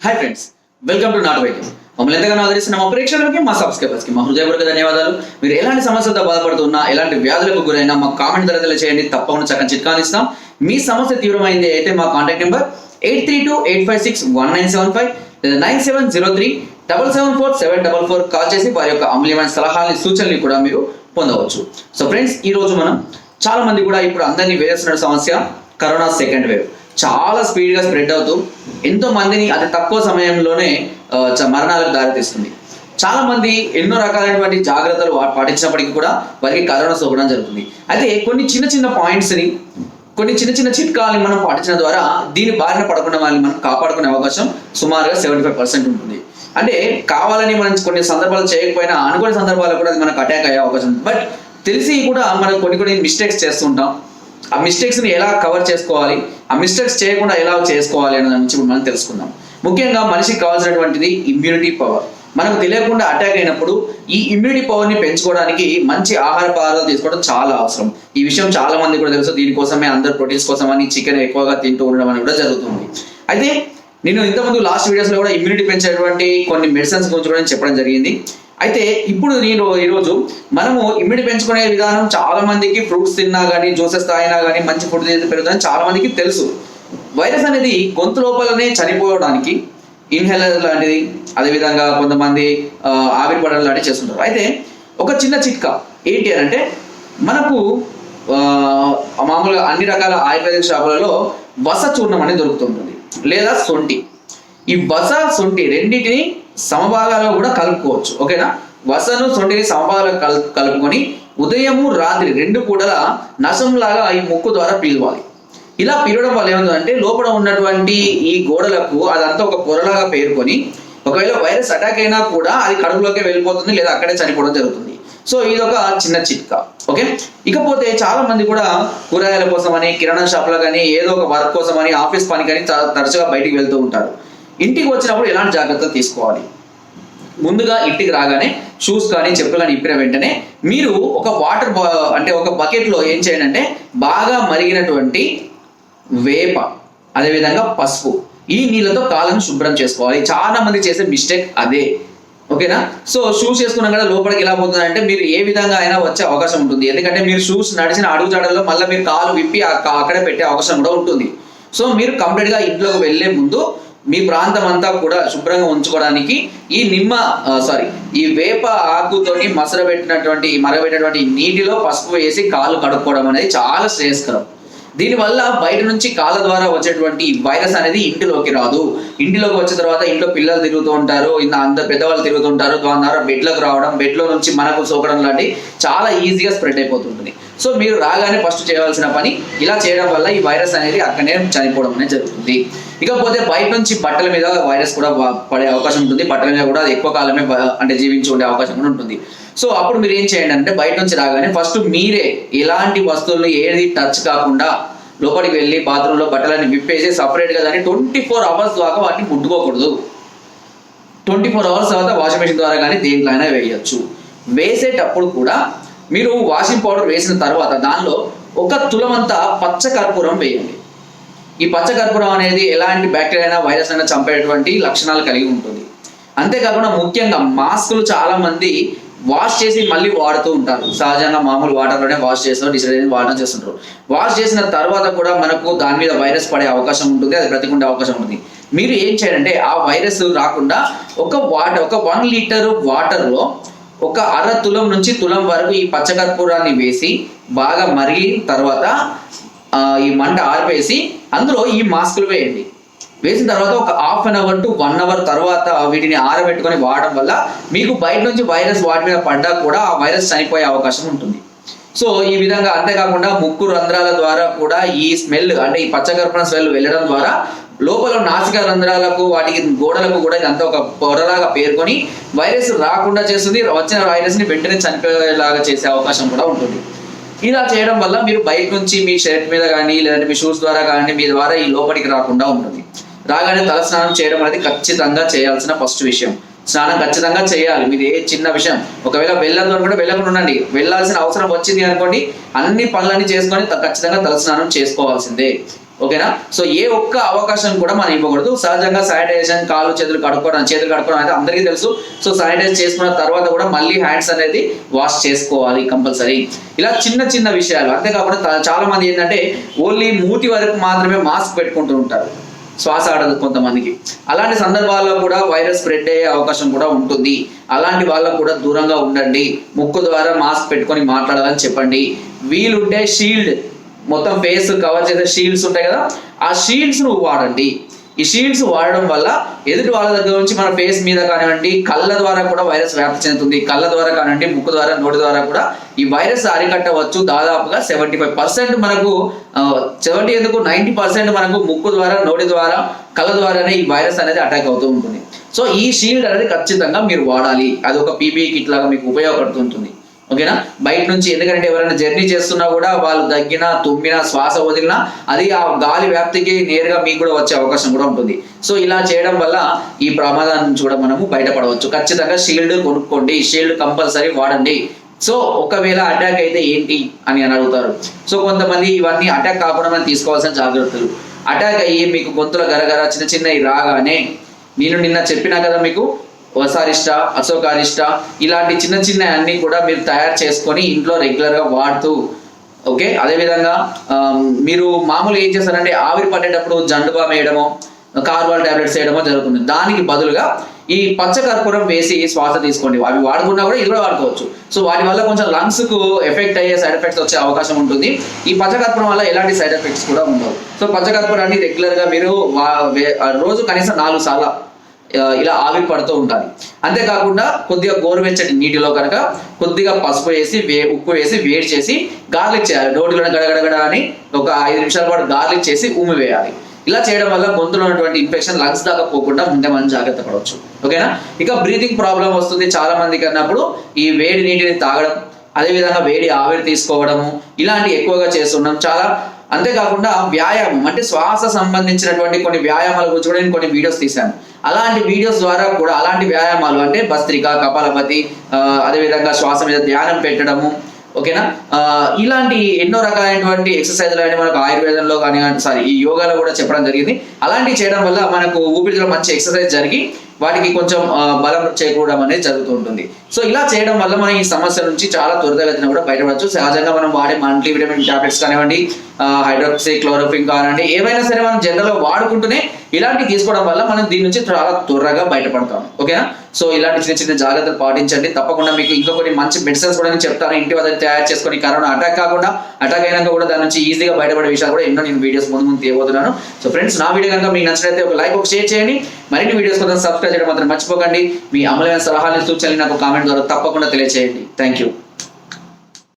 Hi friends welcome to నాట్ వైద్యం మమ్మల్ని ఎంతగానో ఆదరిస్తున్న మా ప్రేక్షకులకి మా సబ్స్క్రైబర్స్కి మా హృదయపూర్వక ధన్యవాదాలు. మీరు ఎలాంటి సమస్యలతో బాధపడుతున్నా ఎలాంటి వ్యాధులకు గురైనా మా కామెంట్ ద్వారా చేయండి తప్పకుండా చక్కని చిట్కాలు ఇస్తాం. మీ సమస్య తీవ్రమైంది అయితే మా contact number eight three two eight five six one nine seven five లేదా nine seven zero three double seven four seven double four call చేసి వారి యొక్క అమూల్యమైన సలహాలని సూచనలు కూడా మీరు పొందవచ్చు. సో ఫ్రెండ్స్ ఈ రోజు మనం చాలా మంది కూడా ఇప్పుడు అందరినీ వేరేస్తున్న సమస్య కరోనా సెకండ్ వేవ్ చాలా స్పీడ్గా స్ప్రెడ్ అవుతూ ఎంతో మందిని అతి తక్కువ సమయంలోనే మరణాలకు దారితీస్తుంది. చాలా మంది ఎన్నో రకాలైనటువంటి జాగ్రత్తలు వా- పాటించినప్పటికీ కూడా వారికి కరోనా సోకడం జరుగుతుంది. అయితే కొన్ని చిన్న చిన్న పాయింట్స్ని కొన్ని చిన్న చిన్న చిట్కాలని మనం పాటించడం ద్వారా దీని బారిన పడకుండా వాళ్ళని మనం కాపాడుకునే అవకాశం సుమారుగా సెవెంటీ ఫైవ్ పర్సెంట్ ఉంటుంది. అంటే కావాలని మనం కొన్ని సందర్భాలు చేయకపోయినా అనుకోని సందర్భాలు కూడా అది మనకు అటాక్ అయ్యే అవకాశం ఉంది. బట్ తెలిసి కూడా మనం కొన్ని కొన్ని మిస్టేక్స్ చేస్తుంటాం ఆ మిస్టేక్స్ని ఎలా కవర్ చేసుకోవాలి? ఆ మిస్టేక్స్ చేయకుండా ఎలా చేసుకోవాలి అనే దాని గురించి మనం తెలుసుకుందాం. ముఖ్యంగా మనిషికి కావాల్సినటువంటిది ఇమ్యూనిటీ పవర్ మనకు తెలియకుండా అటాక్ అయినప్పుడు ఈ ఇమ్యూనిటీ పవర్ని పెంచుకోవడానికి మంచి ఆహార పదార్థాలు తీసుకోవడం చాలా అవసరం. ఈ విషయం చాలా మంది కూడా తెలుసు దీనికోసమే అందరు ప్రోటీన్స్ కోసం అని చికెన్ ఎక్కువగా తింటూ ఉండడం అని కూడా జరుగుతుంది. అయితే నేను ఇంతకుముందు లాస్ట్ వీడియోస్లో కూడా ఇమ్యూనిటీ పెంచేటువంటి కొన్ని మెడిసిన్స్ గురించి కూడా చెప్పడం జరిగింది. అయితే ఇప్పుడు నేను ఈరోజు మనము ఇమ్యూనిటీ పెంచుకునే విధానం చాలా మందికి ఫ్రూట్స్ తిన్నా కానీ జ్యూసెస్ తాగినా కానీ మంచి ఫుడ్ పెరుగుతుందని చాలా మందికి తెలుసు. వైరస్ అనేది గొంతు లోపలనే చనిపోవడానికి ఇన్హేలర్ లాంటిది అదేవిధంగా కొంతమంది ఆవిరి పడడం లాంటివి చేస్తుంటారు. అయితే ఒక చిన్న చిట్కా ఏంటి అని అంటే మనకు మామూలుగా అన్ని రకాల ఆయుర్వేదిక షాపులలో వస చూర్ణం అనేది దొరుకుతుంటుంది లేదా సొంటి. ఈ వస సొంటి రెండింటిని సమభాగాల్లో కూడా కలుపుకోవచ్చు. ఓకేనా? వసను సొంటిని సమభాగాలు కల్ కలుపుకొని ఉదయము రాత్రి రెండు పూటల నశంలాగా ఈ ముక్కు ద్వారా పీలవాలి. ఇలా పీలడం వల్ల ఏమవుతుందంటే లోపల ఉన్నటువంటి ఈ గోడలకు అదంతా ఒక పొరలాగా పేరుకొని ఒకవేళ వైరస్ అటాక్ అయినా కూడా అది కడుపులోకి వెళ్ళిపోతుంది లేదా అక్కడే చనిపోవడం జరుగుతుంది. సో ఇది ఒక చిన్న చిట్కా ఓకే? ఇకపోతే చాలా మంది కూడా కూరగాయల కోసం అని కిరాణా షాప్లో కానీ ఏదో ఒక వర్క్ కోసం అని ఆఫీస్ పని కానీ తరచుగా బయటికి వెళ్తూ ఉంటారు. ఇంటికి వచ్చినప్పుడు ఎలాంటి జాగ్రత్తలు తీసుకోవాలి? ముందుగా ఇంటికి రాగానే షూస్ కానీ చెప్పులు కానీ ఇప్పిన వెంటనే మీరు ఒక వాటర్ అంటే ఒక బకెట్లో ఏం చేయండి అంటే బాగా మరిగినటువంటి వేప అదేవిధంగా పసుపు ఈ నీళ్ళతో కాళ్ళను శుభ్రం చేసుకోవాలి. చాలా మంది చేసే మిస్టేక్ అదే. ఓకేనా? సో షూస్ వేసుకున్నాం కదా లోపలికి ఎలా పోతుంది అంటే మీరు ఏ విధంగా అయినా వచ్చే అవకాశం ఉంటుంది. ఎందుకంటే మీరు షూస్ నడిచిన అడుగుజాడల్లో మళ్ళీ మీరు కాలు విప్పి అక్కడే పెట్టే అవకాశం కూడా ఉంటుంది. సో మీరు కంప్లీట్గా ఇంట్లోకి వెళ్ళే ముందు మీ ప్రాంతం అంతా కూడా శుభ్రంగా ఉంచుకోవడానికి ఈ నిమ్మ సారీ ఈ వేప ఆకుతోని మసరబెట్టినటువంటి మరబెట్టినటువంటి నీటిలో పసుపు వేసి కాలు కడుక్కోవడం అనేది చాలా శ్రేయస్కరం. దీనివల్ల బయట నుంచి కాళ్ళ ద్వారా వచ్చేటువంటి వైరస్ అనేది ఇంటిలోకి రాదు. ఇంటిలోకి వచ్చిన తర్వాత ఇంట్లో పిల్లలు తిరుగుతూ ఉంటారు ఇంత అందరు పెద్దవాళ్ళు తిరుగుతూ ఉంటారు దాని ద్వారా బెడ్లకు రావడం బెడ్లో నుంచి మనకు సోకడం లాంటి చాలా ఈజీగా స్ప్రెడ్ అయిపోతుంటుంది. సో మీరు రాగానే ఫస్ట్ చేయవలసిన పని ఇలా చేయడం వల్ల ఈ వైరస్ అనేది అక్కడనే చనిపోవడం అనేది జరుగుతుంది. ఇకపోతే బయట నుంచి బట్టల మీద వైరస్ కూడా పడే అవకాశం ఉంటుంది. బట్టల మీద కూడా అది ఎక్కువ కాలమే అంటే జీవించి ఉండే అవకాశం కూడా ఉంటుంది. సో అప్పుడు మీరు ఏం చేయండి అంటే బయట నుంచి రాగానే ఫస్ట్ మీరే ఎలాంటి వస్తువులను ఏది టచ్ కాకుండా లోపలికి వెళ్ళి బాత్రూంలో బట్టలని విప్పేసి సపరేట్గా దాన్ని ట్వంటీ ఫోర్ అవర్స్ దాకా వాటిని ముట్టుకోకూడదు. ట్వంటీ ఫోర్ అవర్స్ తర్వాత వాషింగ్ మెషిన్ ద్వారా కానీ దేంట్లో అయినా వేయచ్చు. వేసేటప్పుడు కూడా మీరు వాషింగ్ పౌడర్ వేసిన తర్వాత దానిలో ఒక తులమంతా పచ్చ కర్పూరం వేయండి. ఈ పచ్చ కర్పూరం అనేది ఎలాంటి బ్యాక్టీరియా అయినా వైరస్ అయినా చంపేటువంటి లక్షణాలు కలిగి ఉంటుంది. అంతేకాకుండా ముఖ్యంగా మాస్కులు చాలా మంది వాష్ చేసి మళ్ళీ వాడుతూ ఉంటారు. సహజంగా మామూలు వాటర్లోనే వాష్ చేస్తారు డిసైడ్ వాడడం చేస్తుంటారు. వాష్ చేసిన తర్వాత కూడా మనకు దాని మీద వైరస్ పడే అవకాశం ఉంటుంది అది బ్రతికుండే అవకాశం ఉంటుంది. మీరు ఏం చేయాలంటే ఆ వైరస్ రాకుండా ఒక వాటర్ ఒక వన్ లీటర్ వాటర్లో ఒక అర తులం నుంచి తులం వరకు ఈ పచ్చకర్పూరాన్ని వేసి బాగా మరిగిన తర్వాత ఈ మంట ఆర్పేసి అందులో ఈ మాస్కులు వేయండి. వేసిన తర్వాత ఒక half an hour to one hour తర్వాత వీటిని ఆరబెట్టుకొని వాడడం వల్ల మీకు బయట నుంచి వైరస్ వాటి మీద పడ్డా కూడా ఆ వైరస్ చనిపోయే అవకాశం ఉంటుంది. సో ఈ విధంగా అంతేకాకుండా ముక్కు రంధ్రాల ద్వారా కూడా ఈ స్మెల్ అంటే ఈ పచ్చకర్పణ స్మెల్ వెళ్ళడం ద్వారా లోపల నాసిక రంధ్రాలకు వాటికి గోడలకు కూడా ఇదంతా ఒక పొరలాగా పేర్కొని వైరస్ రాకుండా చేస్తుంది. వచ్చిన వైరస్ని వెంటనే చనిపోయేలాగా చేసే అవకాశం కూడా ఉంటుంది. ఇలా చేయడం వల్ల మీరు బయట నుంచి మీ షర్ట్ మీద కానీ లేదంటే మీ షూస్ ద్వారా కానీ మీ ద్వారా ఈ లోపలికి రాకుండా ఉంటుంది. రాగానే తల స్నానం చేయడం అనేది ఖచ్చితంగా చేయాల్సిన ఫస్ట్ విషయం. స్నానం ఖచ్చితంగా చేయాలి. మీరు ఏ చిన్న విషయం. ఒకవేళ వెళ్ళదు అనుకుంటే వెళ్ళకుండా ఉండండి. వెళ్ళాల్సిన అవసరం వచ్చింది అనుకోండి అన్ని పనులన్నీ చేసుకొని ఖచ్చితంగా తల స్నానం చేసుకోవాల్సిందే. ఓకేనా? సో ఏ ఒక్క అవకాశం కూడా మనం ఇవ్వకూడదు. సహజంగా శానిటైజేషన్ కాళ్ళు చేతులు కడుక్కోవడం చేతులు కడుక్కోవడం అయితే అందరికీ తెలుసు. సో శానిటైజ్ చేసుకున్న తర్వాత కూడా మళ్ళీ హ్యాండ్స్ అనేది వాష్ చేసుకోవాలి కంపల్సరీ. ఇలా చిన్న చిన్న విషయాలు. అంతేకాకుండా చాలా మంది ఏంటంటే ఓన్లీ మూతి వరకు మాత్రమే మాస్క్ పెట్టుకుంటూ ఉంటారు. శ్వాస ఆడదు కొంతమందికి. అలాంటి సందర్భాల్లో కూడా వైరస్ స్ప్రెడ్ అయ్యే అవకాశం కూడా ఉంటుంది. అలాంటి వాళ్ళకు కూడా దూరంగా ఉండండి. ముక్కు ద్వారా మాస్క్ పెట్టుకొని మాట్లాడాలని చెప్పండి. వీలుంటే షీల్డ్ మొత్తం ఫేస్ కవర్ చేసే షీల్డ్స్ ఉంటాయి కదా ఆ షీల్డ్స్ను వాడండి. ఈ షీల్డ్స్ వాడడం వల్ల ఎదుటి వాళ్ళ దగ్గర నుంచి మన ఫేస్ మీద కానివ్వండి కళ్ళ ద్వారా కూడా వైరస్ వ్యాప్తి చెందుతుంది. కళ్ళ ద్వారా కానివ్వండి ముక్కు ద్వారా నోటి ద్వారా కూడా ఈ వైరస్ అరికట్టవచ్చు. దాదాపుగా సెవెంటీ ఫైవ్ పర్సెంట్ మనకు సెవెంటీ ఎందుకు? నైంటీ పర్సెంట్ మనకు ముక్కు ద్వారా నోటి ద్వారా కళ్ళ ద్వారానే ఈ వైరస్ అనేది అటాక్ అవుతూ ఉంటుంది. సో ఈ షీల్డ్ అనేది ఖచ్చితంగా మీరు వాడాలి. అది ఒక పీపీ కిట్ లాగా మీకు ఉపయోగపడుతుంటుంది ఓకేనా? బయట నుంచి ఎందుకంటే ఎవరైనా జర్నీ చేస్తున్నా కూడా వాళ్ళు దగ్గినా తుమ్మినా శ్వాస వదిలినా అది ఆ గాలి వ్యాప్తికి నేరుగా మీకు కూడా వచ్చే అవకాశం కూడా ఉంటుంది. సో ఇలా చేయడం వల్ల ఈ ప్రమాదాన్ని నుంచి కూడా మనము బయటపడవచ్చు. ఖచ్చితంగా షీల్డ్ కొనుక్కోండి. షీల్డ్ కంపల్సరీ వాడండి. సో ఒకవేళ అటాక్ అయితే ఏంటి అని అని అడుగుతారు. సో కొంతమంది ఇవన్నీ అటాక్ కాకుండా మనం తీసుకోవాల్సిన జాగ్రత్తలు. అటాక్ అయ్యి మీకు గొంతుల గరగర చిన్న చిన్నవి రాగానే నేను నిన్న చెప్పినా కదా మీకు వసారిష్ట అశోకారిష్ట ఇలాంటి చిన్న చిన్న అన్ని కూడా మీరు తయారు చేసుకొని ఇంట్లో రెగ్యులర్గా వాడుతూ ఓకే? అదేవిధంగా మీరు మామూలుగా ఏం చేస్తారంటే ఆవిరి పట్టేటప్పుడు జండు బామ్ వేయడమో కార్బాల్ టాబ్లెట్స్ వేయడమో జరుగుతుంది. దానికి బదులుగా ఈ పచ్చ కర్పూరం వేసి శ్వాస తీసుకోండి. అవి వాడుకున్నా కూడా ఇది కూడా వాడుకోవచ్చు. సో వాటి వల్ల కొంచెం లంగ్స్కు ఎఫెక్ట్ అయ్యే సైడ్ ఎఫెక్ట్స్ వచ్చే అవకాశం ఉంటుంది. ఈ పచ్చ కర్పూరం వల్ల ఎలాంటి సైడ్ ఎఫెక్ట్స్ కూడా ఉండవు. సో పచ్చ కర్పూరాన్ని రెగ్యులర్గా మీరు రోజు కనీసం నాలుగు సార్లు ఇలా ఆవిరి పడుతూ ఉండాలి అంతేకాకుండా కొద్దిగా గోరువెచ్చటి నీటిలో కనుక కొద్దిగా పసుపు వేసి వే ఉప్పు వేసి వేడి చేసి గార్లిక్ చేయాలి నోటిలో గడగడగడ అని ఒక ఐదు నిమిషాల పాటు గార్లిక్ చేసి ఉమ్మి వేయాలి. ఇలా చేయడం వల్ల గొంతులో ఉన్నటువంటి ఇన్ఫెక్షన్ లంగ్స్ దాకా పోకుండా ముందే మనం జాగ్రత్త పడవచ్చు. ఓకేనా? ఇక బ్రీతింగ్ ప్రాబ్లం వస్తుంది చాలా మందికి అన్నప్పుడు ఈ వేడి నీటిని తాగడం అదేవిధంగా వేడి ఆవిరి తీసుకోవడము ఇలాంటి ఎక్కువగా చేస్తున్నాం చాలా అంతేకాకుండా వ్యాయామం అంటే శ్వాస సంబంధించినటువంటి కొన్ని వ్యాయామాల గురించి కూడా నేను కొన్ని వీడియోస్ తీశాను. అలాంటి వీడియోస్ ద్వారా కూడా అలాంటి వ్యాయామాలు అంటే భస్త్రిక కపాలపతి అదేవిధంగా శ్వాస మీద ధ్యానం పెట్టడము ఓకేనా? ఇలాంటి ఎన్నో రకాలైనటువంటి ఎక్సర్సైజ్లు అనేవి మనకు ఆయుర్వేదంలో కానీ సారీ ఈ యోగాలో కూడా చెప్పడం జరిగింది. అలాంటివి చేయడం వల్ల మనకు ఊపిరిలో మంచి ఎక్సర్సైజ్ జరిగి వాటికి కొంచెం బలం చేకూడడం అనేది జరుగుతూ ఉంటుంది సో ఇలా చేయడం వల్ల మనం ఈ సమస్య నుంచి చాలా త్వరితగతిన కూడా బయటపడచ్చు. సహజంగా మనం వాడే మల్టీ విటమిన్ టాబ్లెట్స్ కానివ్వండి హైడ్రోక్సీ క్లోరోఫిన్ కానివ్వండి ఏవైనా సరే మనం జనరల్ వాడుకుంటూనే ఇలాంటివి తీసుకోవడం వల్ల మనం దీని నుంచి చాలా త్వరగా బయటపడతాం. ఓకేనా? సో ఇలాంటి చిన్న చిన్న జాగ్రత్తలు పాటించండి. తప్పకుండా మీకు ఇంకా కొన్ని మంచి మెడిసిన్స్ కూడా నేను చెప్తాను. ఇంటి వద్ద తయారు చేసుకొని కరోనా అటాక్ కాకుండా అటాక్ అయినాక కూడా దాని నుంచి ఈజీగా బయటపడే విషయాలు కూడా ఎన్నో నేను వీడియోస్ ముందు ముందు తీయబోతున్నాను. సో ఫ్రెండ్స్ నా వీడియో కనుక మీకు నచ్చినట్లయితే ఒక లైక్ ఒక షేర్ చేయండి. మరిన్ని వీడియోస్ కోసం సబ్స్క్రైబ్ చేయడం మాత్రం మర్చిపోకండి. మీ అమలైన సలహాలను సూచనలు నాకు కామెంట్ ద్వారా తప్పకుండా తెలియజేయండి థ్యాంక్ యూ